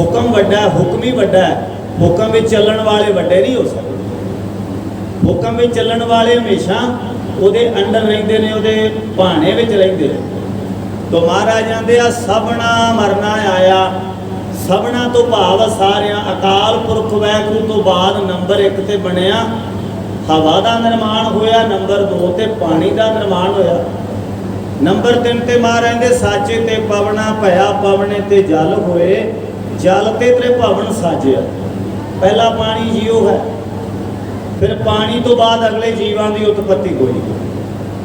ਹੁਕਮ ਵੱਡਾ ਹੁਕਮ ਹੀ ਵੱਡਾ ਹੁਕਮ ਵਿੱਚ ਚੱਲਣ ਵਾਲੇ ਵੱਡੇ ਨਹੀਂ ਹੋ ਸਕਦੇ। ਹੁਕਮ ਵਿੱਚ ਚੱਲਣ ਵਾਲੇ ਹਮੇਸ਼ਾ ਉਹਦੇ ਅੰਡਰ ਰਹਿੰਦੇ ਨੇ, ਉਹਦੇ ਭਾਣੇ ਵਿੱਚ ਰਹਿੰਦੇ ਨੇ। ਤੋ ਮਹਾਰਾਜ ਜਾਂਦੇ ਆ ਸਭਨਾ ਮਰਨਾ ਆਇਆ। ਸਭਨਾ ਤੋਂ ਭਾਵ ਸਾਰਿਆਂ, ਅਕਾਲ ਪੁਰਖ ਵੈਗੁਰੂ ਤੋਂ ਬਾਅਦ ਨੰਬਰ 1 ਤੇ ਬਣਿਆ। ਹਵਾ ਦਾ ਨਿਰਮਾਣ ਹੋਇਆ, ਨੰਬਰ 2 ਤੇ ਪਾਣੀ ਦਾ ਨਿਰਮਾਣ ਹੋਇਆ। ਨੰਬਰ 3 ਤੇ ਮਹਾਰਾਜ ਦੇ ਸਾਚੇ ਤੇ ਪਵਨਾ ਭਇਆ ਪਵਣੇ ਤੇ ਜਲ ਹੋਏ। ਜਲ ਤੇ ਤ੍ਰੇ ਭਵਨ ਸਾਜਿਆ। ਪਹਿਲਾ ਪਾਣੀ ਜੀਉ ਹੈ। ਫਿਰ ਪਾਣੀ ਤੋਂ ਬਾਅਦ ਅਗਲੇ ਜੀਵਾਂ ਦੀ ਉਤਪਤੀ ਹੋਈ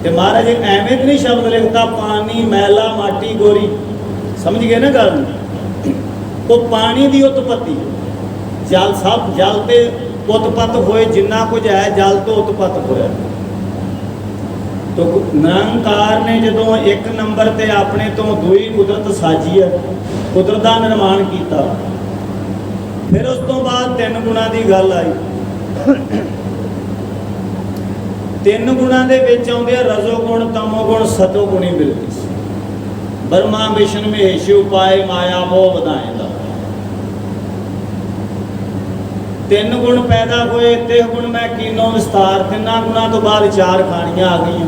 ਤੇ ਮਹਾਰਾਜ, ਐਵੇਂ ਤੇ ਨਹੀਂ ਸ਼ਬਦ ਲਿਖਦਾ, ਪਾਣੀ, ਮੈਲਾ, ਮਾਟੀ, ਗੋਰੀ। ਸਮਝ ਗਏ ਨਾ ਗੱਲ? ਨੂੰ? ਉਹ ਪਾਣੀ ਦੀ ਉਤਪਤੀ ਜਲ ਸਭ, ਜਲ ਤੇ ਉਤਪਤ ਹੋਏ, ਜਿੰਨਾ ਕੁਝ ਹੈ, ਜਲ ਤੋਂ ਉਤਪਤ ਹੋਇਆ। ਤੋ ਨਿਰੰਕਾਰ ਨੇ ਜਦੋਂ ਇੱਕ ਨੰਬਰ ਤੇ ਆਪਣੇ ਤੋਂ ਦੂਈ ਕੁਦਰਤ ਸਾਜੀ ਹੈ, ਕੁਦਰਤ ਦਾ ਨਿਰਮਾਣ ਕੀਤਾ। ਫਿਰ ਉਸ ਤੋਂ ਬਾਅਦ ਤਿੰਨ ਗੁਣਾ ਦੀ ਗੱਲ ਆਈ। ਤਿੰਨ ਗੁਣਾ ਦੇ ਵਿੱਚ ਆਉਂਦੇ ਆ, ਰਜੋ ਗੁਣ, ਤਮੋ ਗੁਣ, ਸਤੋ ਗੁਣੀ ਮਿਲਦੀ ਸੀ। ਬਰਮਾ ਵਿਸ਼ਨ ਮਹੇਸ਼ ਉਪਾਏ, ਮਾਇਆ, ਮੋਹ ਵਧਾਏਂਦਾ ਤਿੰਨ ਗੁਣ ਪੈਦਾ ਹੋਏ ਤੇ ਗੁਣ ਮੈਂ ਕੀਨੋ ਵਿਸਤਾਰ, ਤਿੰਨਾਂ ਗੁਣਾ ਤੋਂ ਬਾਅਦ ਚਾਰ ਖਾਣੀਆਂ ਆ ਗਈਆਂ।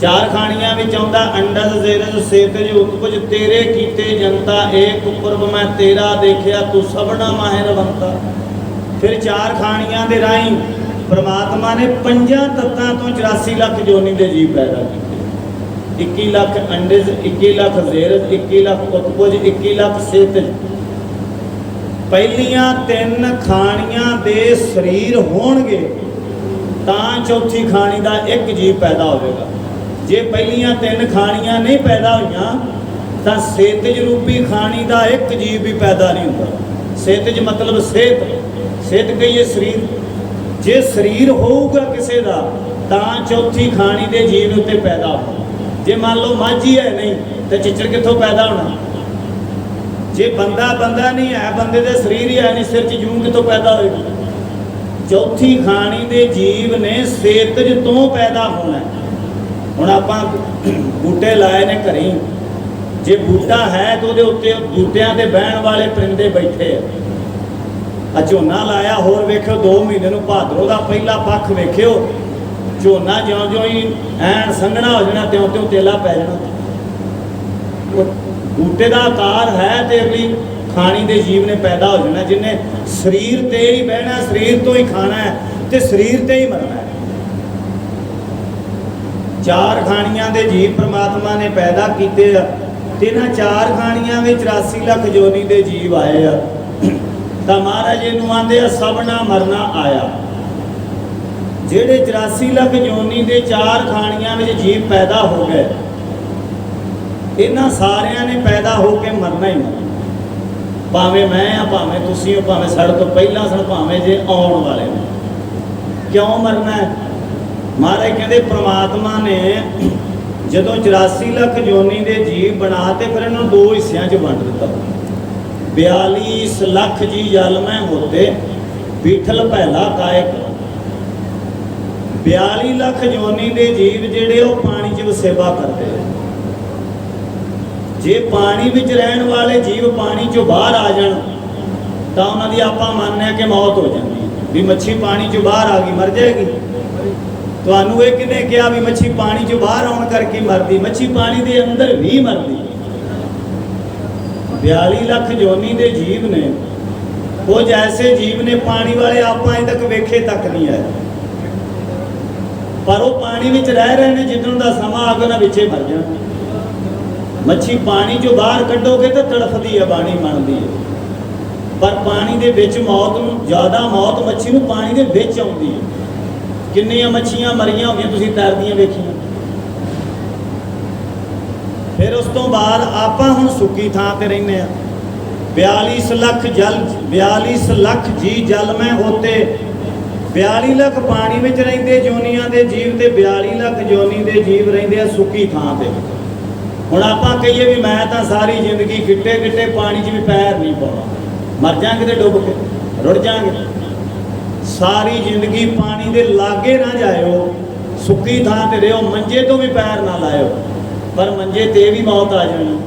ਚਾਰ ਖਾਣੀਆਂ ਵਿੱਚ ਆਉਂਦਾ ਅੰਡਜ ਜ਼ੇਰਜ ਸੇਤਜ ਉਤਪਜ, ਤੇਰੇ ਕੀਤੇ ਜਨਤਾ, ਏਕ ਉਪਰਬ ਮੈਂ ਤੇਰਾ ਦੇਖਿਆ, ਤੂੰ ਸਭਨਾ ਮਾਹਿਰਵੰਤਾ ਫਿਰ ਚਾਰ ਖਾਣੀਆਂ ਦੇ ਰਾਹੀਂ ਪ੍ਰਮਾਤਮਾ ਨੇ ਪੰਜਾਂ ਤੱਤਾਂ ਤੋਂ 84 ਲੱਖ ਜੋਨੀ ਦੇ ਜੀਵ ਪੈਦਾ ਕੀਤੇ। 21 ਲੱਖ ਅੰਡਜ 21 ਲੱਖ ਜ਼ੇਰਜ 21 ਲੱਖ ਉਤਪਜ 21 ਲੱਖ ਸੇਤਜ ਪਹਿਲੀਆਂ ਤਿੰਨ ਖਾਣੀਆਂ ਦੇ ਸਰੀਰ ਹੋਣਗੇ, ਤਾਂ ਚੌਥੀ ਖਾਣੀ ਦਾ ਇੱਕ ਜੀਵ ਪੈਦਾ ਹੋਵੇਗਾ। ਜੇ ਪਹਿਲੀਆਂ ਤਿੰਨ ਖਾਣੀਆਂ ਨਹੀਂ ਪੈਦਾ ਹੋਈਆਂ, ਤਾਂ ਸੇਤਜ ਰੂਪੀ ਖਾਣੀ ਦਾ ਇੱਕ ਜੀਵ ਵੀ ਪੈਦਾ ਨਹੀਂ ਹੁੰਦਾ। ਸੇਤਜ ਮਤਲਬ ਸਿਹਤ ਸਿਹਤ ਕਹੀਏ ਸਰੀਰ। ਜੇ ਸਰੀਰ ਹੋਊਗਾ ਕਿਸੇ ਦਾ, ਤਾਂ ਚੌਥੀ ਖਾਣੀ ਦੇ ਜੀਵ ਉੱਤੇ ਪੈਦਾ ਹੋਣਾ। ਜੇ ਮੰਨ ਲਓ ਮਾਝੀ ਹੈ ਨਹੀਂ, ਤਾਂ ਚਿੱਚੜ ਕਿੱਥੋਂ ਪੈਦਾ ਹੋਣਾ? ਜੇ ਬੰਦਾ ਬੰਦਾ ਨਹੀਂ ਹੈ, ਬੰਦੇ ਦੇ ਸਰੀਰ ਹੀ ਹੈ ਨਹੀਂ, ਸਿਰ 'ਚ ਜੂੰ ਕਿਤੋਂ ਪੈਦਾ ਹੋਏਗੀ? ਚੌਥੀ ਖਾਣੀ ਦੇ ਜੀਵ ਨੇ ਸੇਤਜ ਤੋਂ ਪੈਦਾ ਹੋਣਾ ਹੁਣ ਆਪਾਂ ਬੂਟੇ ਲਾਏ ਨੇ ਘਰੀ। ਜੇ ਬੂਟਾ ਹੈ ਤਾਂ ਉਹਦੇ ਉੱਤੇ ਬੂਟਿਆਂ ਤੇ ਬਹਿਣ ਵਾਲੇ ਪਰਿੰਦੇ ਬੈਠੇ ਆ। ਆ ਝੋਨਾ ਲਾਇਆ, ਹੋਰ ਵੇਖਿਓ 2 ਮਹੀਨੇ ਨੂੰ ਭਾਦਰੋਂ ਦਾ ਪਹਿਲਾ ਪੱਖ ਵੇਖਿਓ। ਝੋਨਾ ਜਿਉਂ ਜਿਉਂ ਹੀ ਐਨ ਸੰਘਣਾ ਹੋ ਜਾਣਾ ਤਿਉਂ ਤਿਉਂ ਤੇਲਾ ਪੈ ਜਾਣਾ। ਬੂਟੇ ਦਾ ਆਕਾਰ ਹੈ ਤੇ ਅਗਲੀ ਖਾਣੀ ਦੇ ਜੀਵ ਨੇ ਪੈਦਾ ਹੋ ਜਾਣਾ, ਜਿਨੇ ਸਰੀਰ ਤੇ ਹੀ ਬਹਿਣਾ, ਸਰੀਰ ਤੋਂ ਹੀ ਖਾਣਾ ਹੈ ਤੇ ਸਰੀਰ ਤੇ ਹੀ ਮਰਨਾ ਹੈ। ਚਾਰ ਖਾਣੀਆਂ ਦੇ ਜੀਵ ਪ੍ਰਮਾਤਮਾ ਨੇ ਪੈਦਾ ਕੀਤੇ ਆ ਤੇ ਇਹਨਾਂ ਚਾਰ ਖਾਣੀਆਂ ਵਿੱਚ 84 ਲੱਖ ਜੋਨੀ ਦੇ ਜੀਵ ਆਏ ਆ। ਤਾਂ ਮਹਾਰਾਜ ਇਹਨੂੰ ਆਂਦੇ ਆ ਸਭਨਾ ਮਰਨਾ ਆਇਆ। ਜਿਹੜੇ 84 ਲੱਖ ਜੋਨੀ ਦੇ ਚਾਰ ਖਾਣੀਆਂ ਵਿੱਚ ਜੀਵ ਪੈਦਾ ਹੋ ਗਏ ਇਹਨਾਂ ਸਾਰਿਆਂ ਨੇ ਪੈਦਾ ਹੋ ਕੇ ਮਰਨਾ ਹੀ ਮਰਨਾ। ਭਾਵੇਂ ਮੈਂ ਆ, ਭਾਵੇਂ ਤੁਸੀਂ ਹੋ, ਭਾਵੇਂ ਸਾਡੇ ਤੋਂ ਪਹਿਲਾਂ ਸਨ, ਭਾਵੇਂ ਜੇ ਆਉਣ ਵਾਲੇ ਨੇ। ਕਿਉਂ ਮਰਨਾ ਮਹਾਰਾਜ ਕਹਿੰਦੇ ਪ੍ਰਮਾਤਮਾ ਨੇ ਜਦੋਂ 84 ਲੱਖ ਜੋਨੀ ਦੇ ਜੀਵ ਬਣਾ ਤੇ ਫਿਰ ਇਹਨਾਂ ਨੂੰ ਦੋ ਹਿੱਸਿਆਂ 'ਚ ਵੰਡ ਦਿੱਤਾ। 42 ਲੱਖ ਜੀ ਜਲ ਮੈਂ ਹੋਤੇ ਬੀਠਲ ਪਹਿਲਾ ਕਾਇਕ। 42 ਲੱਖ ਜੋਨੀ ਦੇ ਜੀਵ ਜਿਹੜੇ ਉਹ ਪਾਣੀ 'ਚ ਵਸੇਬਾ ਕਰਦੇ ਆ ਜੇ ਪਾਣੀ ਵਿੱਚ ਰਹਿਣ ਵਾਲੇ ਜੀਵ ਪਾਣੀ 'ਚੋਂ ਬਾਹਰ ਆ ਜਾਣ, ਤਾਂ ਉਹਨਾਂ ਦੀ ਆਪਾਂ ਮੰਨਿਆ ਕਿ ਮੌਤ ਹੋ ਜਾਂਦੀ ਵੀ ਮੱਛੀ ਪਾਣੀ 'ਚੋਂ ਬਾਹਰ ਆ ਗਈ, ਮਰ ਜਾਏਗੀ। ਤੁਹਾਨੂੰ ਇਹ ਕਿਹਨੇ ਕਿਹਾ ਵੀ ਮੱਛੀ ਪਾਣੀ 'ਚੋਂ ਬਾਹਰ ਆਉਣ ਕਰਕੇ ਮਰਦੀ? ਮੱਛੀ ਪਾਣੀ ਦੇ ਅੰਦਰ ਵੀ ਮਰਦੀ। 42 ਲੱਖ ਜੋਨੀ ਦੇ ਜੀਵ ਨੇ। ਕੁਝ ਐਸੇ ਜੀਵ ਨੇ ਪਾਣੀ ਵਾਲੇ ਆਪਾਂ ਅਜੇ ਤੱਕ ਵੇਖੇ ਤੱਕ ਨਹੀਂ ਆਏ। ਪਰ ਉਹ ਪਾਣੀ ਵਿੱਚ ਰਹਿ ਰਹੇ ਨੇ, ਜਿੱਦਣ ਦਾ ਸਮਾਂ ਆਗਾ ਨਾ ਵਿੱਚੇ ਮਰ ਜਾਣ ਮੱਛੀ ਪਾਣੀ ਚੋਂ ਬਾਹਰ ਕੱਢੋਗੇ ਤਾਂ ਤੜਫਦੀ ਹੈ ਬਾਣੀ ਮੰਨਦੀ ਹੈ ਪਰ ਪਾਣੀ ਦੇ ਵਿੱਚ ਮੌਤ ਨੂੰ, ਜ਼ਿਆਦਾ ਮੌਤ ਮੱਛੀ ਨੂੰ ਪਾਣੀ ਦੇ ਵਿੱਚ ਆਉਂਦੀ ਹੈ ਕਿੰਨੀਆਂ ਮੱਛੀਆਂ ਮਰੀਆਂ ਹੋਈਆਂ ਤੁਸੀਂ ਤੈਰਦੀਆਂ ਵੇਖੀਆਂ। ਫਿਰ ਉਸ ਤੋਂ ਬਾਅਦ ਆਪਾਂ ਹੁਣ ਸੁੱਕੀ ਥਾਂ ਤੇ ਰਹਿੰਦੇ ਆ। 42 ਲੱਖ ਜਲ 42 ਲੱਖ ਜੀ ਜਲ ਮੈਂ ਹੋਤੇ। 42 ਲੱਖ ਪਾਣੀ ਵਿੱਚ ਰਹਿੰਦੇ ਜੋਨੀਆਂ ਦੇ ਜੀਵ ਤੇ 42 ਲੱਖ ਜੋਨੀ ਦੇ ਜੀਵ ਰਹਿੰਦੇ ਆ ਸੁੱਕੀ ਥਾਂ ਤੇ। ਹੁਣ ਆਪਾਂ ਕਹੀਏ ਵੀ ਮੈਂ ਤਾਂ ਸਾਰੀ ਜ਼ਿੰਦਗੀ ਗਿੱਟੇ ਗਿੱਟੇ ਪਾਣੀ 'ਚ ਵੀ ਪੈਰ ਨਹੀਂ ਪਾਉਣਾ। ਮਰ ਜਾਾਂਗੇ ਤੇ ਡੁੱਬ ਕੇ, ਰੁੜ ਜਾਾਂਗੇ। ਸਾਰੀ ਜ਼ਿੰਦਗੀ ਪਾਣੀ ਦੇ ਲਾਗੇ ਨਾ ਜਾਇਓ, ਸੁੱਕੀ ਥਾਂ ਤੇ ਰਹੋ, ਮੰਜੇ ਤੋਂ ਵੀ ਪੈਰ ਨਾ ਲਾਇਓ। ਪਰ ਮੰਜੇ ਤੇ ਵੀ ਮੌਤ ਆ ਜਾਣੀ।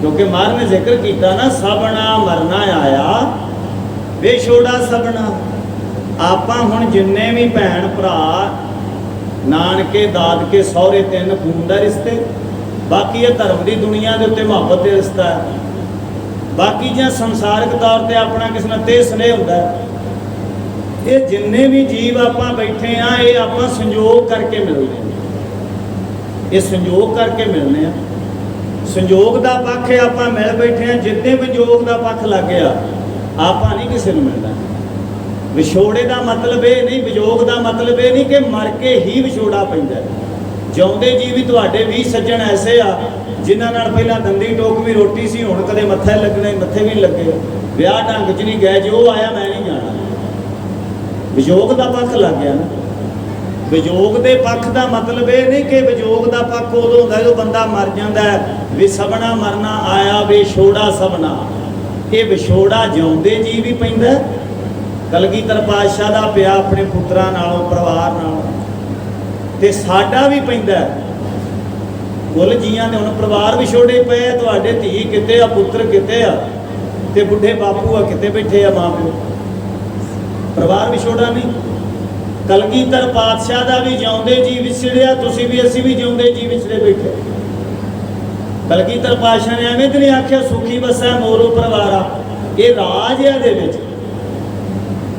ਕਿਉਂਕਿ ਮਾਰ ਨੇ ਜ਼ਿਕਰ ਕੀਤਾ ਨਾ, ਸਭਨਾ ਮਰਨਾ ਆਇਆ। ਵੇ ਛੋੜਾ ਸਭਨਾ। ਆਪਾਂ ਹੁਣ ਜਿੰਨੇ ਵੀ ਭੈਣ ਭਰਾ, ਨਾਨਕੇ, ਦਾਦਕੇ, ਸਹੁਰੇ, ਤਿੰਨ, ਖੂਨ ਦਾ ਰਿਸ਼ਤੇ ਬਾਕੀ ਇਹ ਧਰਮ ਦੀ ਦੁਨੀਆ ਦੇ ਉੱਤੇ ਮੁਹੱਬਤ ਦੇ ਰਿਸ਼ਤਾ ਹੈ। ਬਾਕੀ ਜਾਂ ਸੰਸਾਰਿਕ ਤੌਰ ਤੇ ਆਪਣਾ ਕਿਸੇ ਨਾਲ ਤੇ ਸਨੇਹ ਹੁੰਦਾ ਇਹ ਜਿੰਨੇ ਵੀ ਜੀਵ ਆਪਾਂ ਬੈਠੇ ਆ, ਇਹ ਆਪਾਂ ਸੰਯੋਗ ਕਰਕੇ ਮਿਲਦੇ ਹਾਂ ਇਹ ਸੰਯੋਗ ਕਰਕੇ ਮਿਲਨੇ ਆ। ਸੰਯੋਗ ਦਾ ਪੱਖ ਆਪਾਂ ਮਿਲ ਬੈਠੇ ਆ ਜਿੱਦੇ ਵਿਜੋਗ ਦਾ ਪੱਖ ਲੱਗ ਗਿਆ ਆਪਾਂ ਨਹੀਂ ਕਿਸੇ ਨੂੰ ਮਿਲਣਾ। ਵਿਛੋੜੇ ਦਾ ਮਤਲਬ ਇਹ ਨਹੀਂ, ਵਿਯੋਗ ਦਾ ਮਤਲਬ ਇਹ ਨਹੀਂ ਕਿ ਮਰ ਕੇ ਹੀ ਵਿਛੋੜਾ ਪੈਂਦਾ ਜਿਉਂਦੇ ਜੀ ਵੀ ਤੁਹਾਡੇ ਵੀ ਸੱਜਣ ਐਸੇ ਆ, ਜਿਨ੍ਹਾਂ ਨਾਲ ਪਹਿਲਾਂ ਦੰਦੀ ਟੋਕ ਵੀ ਰੋਟੀ ਸੀ, ਹੁਣ ਕਦੇ ਮੱਥੇ ਲੱਗਣੇ ਮੱਥੇ ਵੀ ਨਹੀਂ ਲੱਗੇ। ਵਿਆਹ ਢੰਗ 'ਚ ਨਹੀਂ ਗਏ, ਜੇ ਉਹ ਆਇਆ ਮੈਂ ਨਹੀਂ ਜਾਣਾ। ਵਿਜੋਗ ਦਾ ਪੱਖ ਲੱਗ ਗਿਆ ਨਾ। ਵਿਜੋਗ ਦੇ ਪੱਖ ਦਾ ਮਤਲਬ ਇਹ ਨਹੀਂ ਕਿ ਵਿਜੋਗ ਦਾ ਪੱਖ ਉਦੋਂ ਹੁੰਦਾ ਜਦੋਂ ਬੰਦਾ ਮਰ ਜਾਂਦਾ ਵੀ ਸਬਣਾ ਮਰਨਾ ਆਇਆ, ਵੀ ਛੋੜਾ ਸਭਨਾ। ਇਹ ਵਿਛੋੜਾ ਜਿਉਂਦੇ ਜੀ ਵੀ ਪੈਂਦਾ ਹੈ। ਕਲਗੀਧਰ ਪਾਤਸ਼ਾਹ ਦਾ ਪਿਆ ਆਪਣੇ ਪੁੱਤਰਾਂ ਨਾਲੋਂ, ਪਰਿਵਾਰ ਨਾਲੋਂ। ਤੇ ਸਾਡਾ ਵੀ ਪੈਂਦਾ ਕੁੱਲ ਜੀਆਂ ਦੇ ਹੁਣ ਪਰਿਵਾਰ ਵਿਛੋੜੇ ਪਏ ਆ, ਤੁਹਾਡੇ ਧੀ ਕਿਤੇ ਆ ਪੁੱਤਰ ਕਿਤੇ ਆ ਤੇ ਬੁੱਢੇ ਬਾਪੂ ਆ ਕਿਤੇ ਬੈਠੇ ਆ ਮਾਂ ਪਿਓ? ਪਰਿਵਾਰ ਵਿਛੋੜਾ ਨਹੀਂ। ਕਲਗੀਧਰ ਪਾਤਸ਼ਾਹ ਦਾ ਵੀ ਜਿਉਂਦੇ ਜੀ ਵਿਛੜਿਆ ਤੁਸੀਂ ਵੀ ਅਸੀਂ ਵੀ ਜਿਉਂਦੇ ਜੀ ਵਿਛੜੇ ਬੈਠੇ। ਕਲਗੀਧਰ ਪਾਤਸ਼ਾਹ ਨੇ ਐਵੇਂ ਤੇ ਨਹੀਂ ਆਖਿਆ ਸੁਖੀ ਵਸੈ ਮੋਰੋ ਪਰਿਵਾਰਾ। ਇਹ ਰਾਜ ਆ ਦੇ ਵਿੱਚ।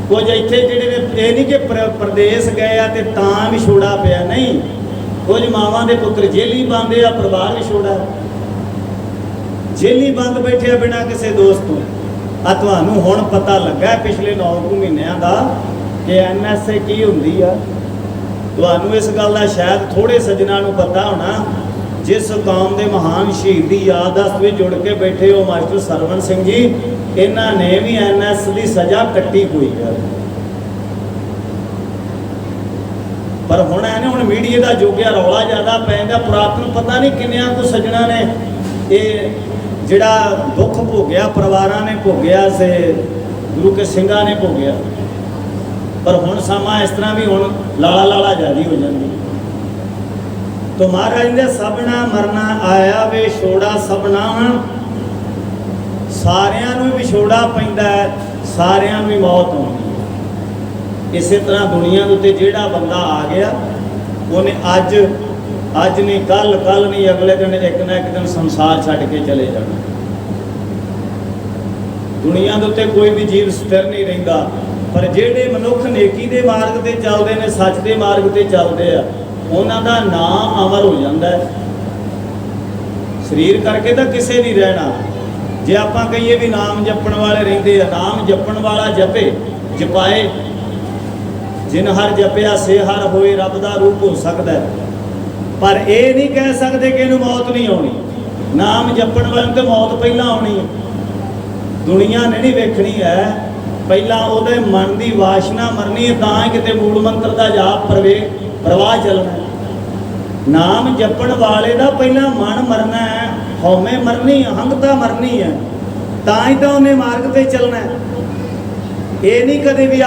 ਕੁਝ ਇੱਥੇ ਜਿਹੜੇ ਨੇ, ਇਹ ਨਹੀਂ ਕਿ ਪ੍ਰਦੇਸ਼ ਗਏ ਆ ਤੇ ਤਾਂ ਵਿਛੋੜਾ ਪਿਆ, ਨਹੀਂ। ਕੁਝ ਮਾਵਾਂ ਦੇ ਪੁੱਤਰ ਜੇਲੀ ਬੰਦੇ ਆ, ਪਰਿਵਾਰ ਵਿਛੋੜਾ ਜੇਲੀ ਬੰਦ ਬੈਠੇ ਆ ਬਿਨਾਂ ਕਿਸੇ ਦੋਸਤ ਤੋਂ। ਆ ਤੁਹਾਨੂੰ ਹੁਣ ਪਤਾ ਲੱਗਾ ਪਿਛਲੇ 9 ਮਹੀਨਿਆਂ ਦਾ ਕਿ ਐਨਐਸਏ ਕੀ ਹੁੰਦੀ ਆ। ਤੁਹਾਨੂੰ ਇਸ ਗੱਲ ਦਾ ਸ਼ਾਇਦ ਥੋੜੇ ਸੱਜਣਾ ਨੂੰ ਪਤਾ ਹੋਣਾ ਜਿਸ ਕੌਮ ਦੇ ਮਹਾਨ ਸ਼ਹੀਦ ਦੀ ਯਾਦਦਾਸ਼ਤ ਵਿੱਚ ਜੁੜ ਕੇ ਬੈਠੇ ਹੋ ਮਾਸਟਰ ਸਰਵਨ ਸਿੰਘ ਜੀ, ਇਹਨਾਂ ਨੇ ਵੀ ਐਨਐਸ ਦੀ ਸਜ਼ਾ ਕੱਟੀ ਹੋਈ ਹੈ। ਪਰ ਹੁਣ ਇਹਨੇ ਹੁਣ ਮੀਡੀਆ ਦਾ ਜੋਗਿਆ ਰੌਲਾ ਜ਼ਿਆਦਾ ਪੈਂਦਾ ਪੁਰਾਤਨ ਪਤਾ ਨਹੀਂ ਕਿੰਨਿਆਂ ਕੋ ਸੱਜਣਾ ਨੇ ਇਹ ਜਿਹੜਾ ਦੁੱਖ ਭੋਗਿਆ, ਪਰਿਵਾਰਾਂ ਨੇ ਭੋਗਿਆ ਸੇ ਗੁਰੂ ਕੇ ਸਿੰਘਾਂ ਨੇ ਭੋਗਿਆ। ਪਰ ਹੁਣ ਸਮਾਂ ਇਸ ਤਰ੍ਹਾਂ ਵੀ ਹੁਣ ਲਾਲਾ ਲਾਲਾ ਜਿਆਦੀ ਹੋ ਜਾਂਦੀ ਤੋ ਮਹਾਰਾਜ ਸਭਨਾ ਮਰਨਾ ਆਇਆ ਵੇ ਛੋੜਾ ਸਭਨਾ ਸਾਰਿਆਂ ਨੂੰ ਵਿਛੋੜਾ ਪੈਂਦਾ ਸਾਰਿਆਂ ਨੂੰ ਮੌਤ ਆਉਂਦੀ ਇਸੇ ਤਰ੍ਹਾਂ ਦੁਨੀਆ ਦੇ ਉੱਤੇ ਜਿਹੜਾ ਬੰਦਾ ਆ ਗਿਆ, ਉਹਨੇ ਅੱਜ ਅੱਜ ਨਹੀਂ, ਕੱਲ ਕੱਲ ਨਹੀਂ, ਅਗਲੇ ਦਿਨ ਇੱਕ ਨਾ ਇੱਕ ਦਿਨ ਸੰਸਾਰ ਛੱਡ ਕੇ ਚਲੇ ਜਾਣਾ। ਦੁਨੀਆ ਦੇ ਉੱਤੇ ਕੋਈ ਵੀ ਜੀਵ ਸਥਿਰ ਨਹੀਂ ਰਹਿੰਦਾ, ਪਰ ਜਿਹੜੇ ਮਨੁੱਖ ਨੇਕੀ ਦੇ ਮਾਰਗ ਤੇ ਚੱਲਦੇ ਨੇ, ਸੱਚ ਦੇ ਮਾਰਗ ਤੇ ਚੱਲਦੇ ਆ ਉਹਨਾਂ ਦਾ ਨਾਮ ਅਮਰ ਹੋ ਜਾਂਦਾ ਹੈ। ਸਰੀਰ ਕਰਕੇ ਤਾਂ ਕਿਸੇ ਨਹੀਂ ਰਹਿਣਾ। ਜੇ ਆਪਾਂ ਕਹੀਏ ਵੀ ਨਾਮ ਜਪਣ ਵਾਲੇ ਰਹਿੰਦੇ ਆ, ਨਾਮ ਜਪਣ ਵਾਲਾ ਜਪੇ, ਜਪਾਏ। ਜਿਨ ਹਰ ਜਪਿਆ, ਸੇ ਹਰ ਹੋਏ, ਰੱਬ ਦਾ ਰੂਪ ਹੋ ਸਕਦਾ ਹੈ। ਪਰ ਇਹ ਨਹੀਂ ਕਹਿ ਸਕਦੇ ਕਿ ਇਹਨੂੰ ਮੌਤ ਨਹੀਂ ਆਉਣੀ। ਨਾਮ ਜਪਣ ਵਾਲੇ ਨੂੰ ਤੇ ਮੌਤ ਪਹਿਲਾਂ ਆਉਣੀ ਹੈ। ਦੁਨੀਆ ਨੇ ਨਹੀਂ ਵੇਖਣੀ ਹੈ। ਪਹਿਲਾਂ ਉਹਦੇ ਮਨ ਦੀ ਵਾਸ਼ਨਾ ਮਰਨੀ ਹੈ, ਤਾਂ ਹੀ ਕਿਤੇ ਮੂਲ ਮੰਤਰ ਦਾ ਜਾਪ ਪ੍ਰਵੇ ਪ੍ਰਵਾਹ ਚੱਲਣਾ ਨਾਮ ਜਪਣ ਵਾਲੇ ਦਾ ਪਹਿਲਾਂ ਮਨ ਮਰਨਾ ਹੈ, ਹਉਮੈ ਮਰਨੀ ਅਹੰਗਤਾ ਮਰਨੀ ਹੈ, ਤਾਂ ਹੀ ਤਾਂ ਉਹਨੇ ਮਾਰਗ ਤੇ ਚੱਲਣਾ ਇਹ ਨਹੀਂ ਕਦੇ ਵੀ